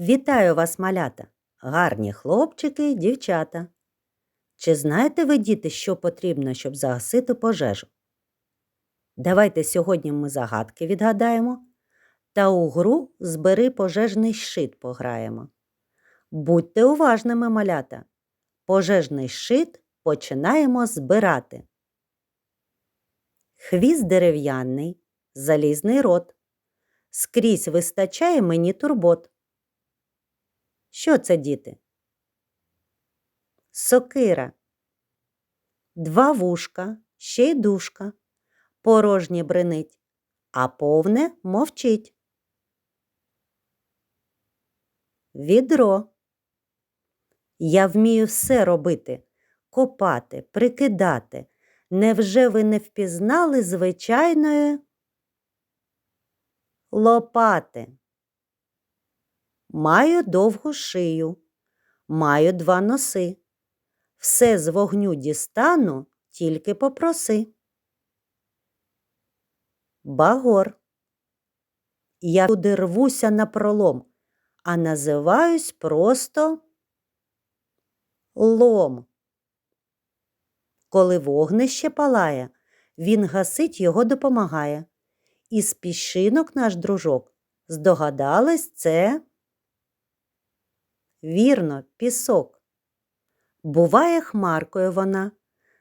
Вітаю вас, малята, гарні хлопчики дівчата. Чи знаєте ви, діти, що потрібно, щоб загасити пожежу? Давайте сьогодні ми загадки відгадаємо та у гру збери пожежний щит пограємо. Будьте уважними, малята. Пожежний щит починаємо збирати. Хвіст дерев'яний, залізний рот. Скрізь вистачає мені турбот. Що це, діти? Сокира. Два вушка, ще й дужка. Порожнє бренить, а повне мовчить. Відро. Я вмію все робити, копати, прикидати. Невже ви не впізнали звичайної лопати? Маю довгу шию, маю два носи. Все з вогню дістану, тільки попроси. Багор. Я туди рвуся на пролом, а називаюсь просто лом. Коли вогнище палає, він гасить його допомагає. І з піщинок наш дружок здогадались це. Вірно, пісок. Буває хмаркою вона,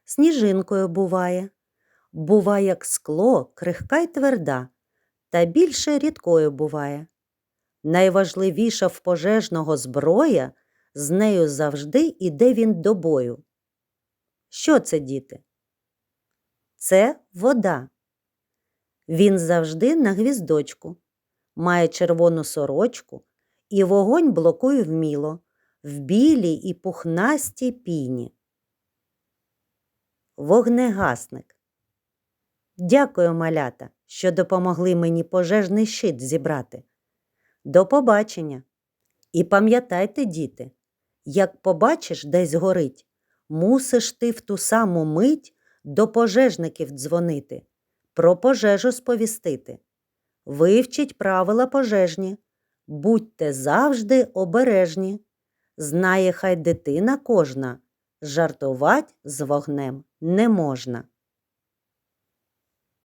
сніжинкою буває. Буває, як скло, крихка й тверда, та більше рідкою буває. Найважливіша в пожежного зброя, з нею завжди іде він до бою. Що це, діти? Це вода. Він завжди на гвіздочку, має червону сорочку і вогонь блокує вміло, в білій і пухнастій піні. Вогнегасник. Дякую, малята, що допомогли мені пожежний щит зібрати. До побачення. І пам'ятайте, діти, як побачиш десь горить, мусиш ти в ту саму мить до пожежників дзвонити, про пожежу сповістити. Вивчіть правила пожежні, будьте завжди обережні. Знає хай дитина кожна, жартувать з вогнем не можна.